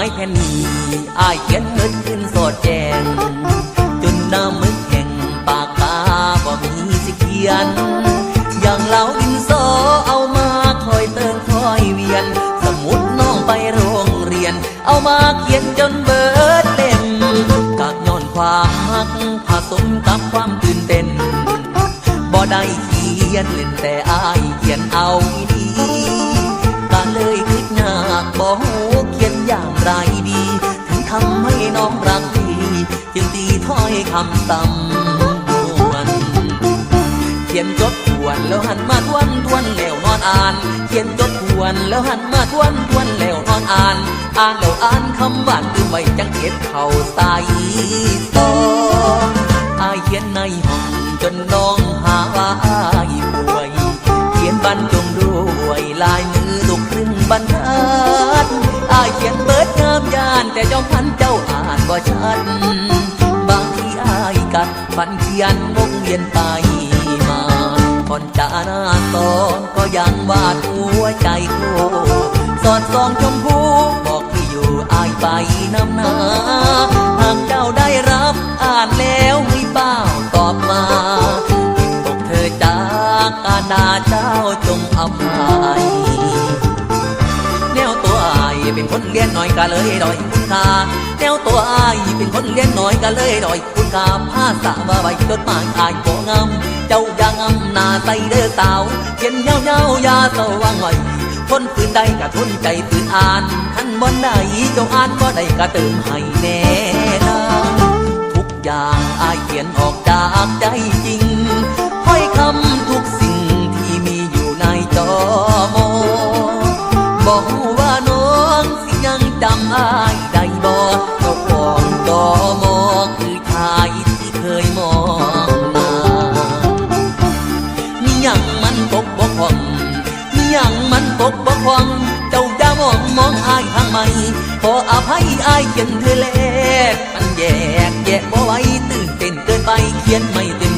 อายเขียนเงินขึ้นสดแจงจนหน้ามึกแห่งปากกาบ่มีสิเขียน อย่างเหลาดินสอเอามาคอยเติมคอยเวียน สมุดน้องไปโรงเรียน เอามาเขียนจนเบิดเล่มกากย้อนความมักผสมกับความตื่นเต้นบ่ได้เขียนเล่นแต่อายเขียนเอาดีก็เลยคิดยากบ่ ถ้อยคำต่ำวน เขียนจดทวนแล้วหันมาทวนทวนแล้วนอนอ่าน เขียนจดทวนแล้วหันมาทวนทวนแล้วนอนอ่าน อ่านแล้วอ่านคำบ้านคือไว้จังเก็บเข้าใส่ซองอายเขียนในห้องจนน้องหาว่าอายป่วย เขียนบรรจงด้วยลายมือลูกครึ่งบรรทัดอายเขียนเบิดงามยานแต่จ้าพันเจ้าอ่านบ่ชัด ฝันเขียนวงเวียนไปมาก่อนจะหน้าตอนก็ยังวาดหัวใจโคสอดส่องชมพูบอกที่อยู่อายไปนำหนาหากเจ้าได้รับอ่านแล้วให้เป้าตอบมาตกเธอจากอาณาเจ้าจงอภัยแนวตัวอายเป็นคนเลี้ยนน้อยก็เลยดอยคุณค่าแนวตัวอายเป็นคนเลี้ยนน้อยก็เลยดอย คุณค่าภาษาว่าไว้จดหมายอายโกงามเจ้าอย่างงำนาใสเด้อสาวเขียนเงาเงายาสว่างไว้ทนฝืนใดกะทนใจฝืนอ่านขันบนใดเจ้าอ่านก็ได้กะเติมให้แน่นทุกอย่างอายเขียนออกจากใจจริงถ้อยคำทุกสิ่งที่มีอยู่ในจอมอบอกว่าน้องสิยังจำอาย ตกบกพร่องมีอยังมันตกบกพร่องเจ้าอย่ามองมองอายทางไม่ขออภัยอายเขียนเธอแลกมันแยกแยะบ่ไว้ตื่นเต้นเกินไปเขียนไม่เต็ม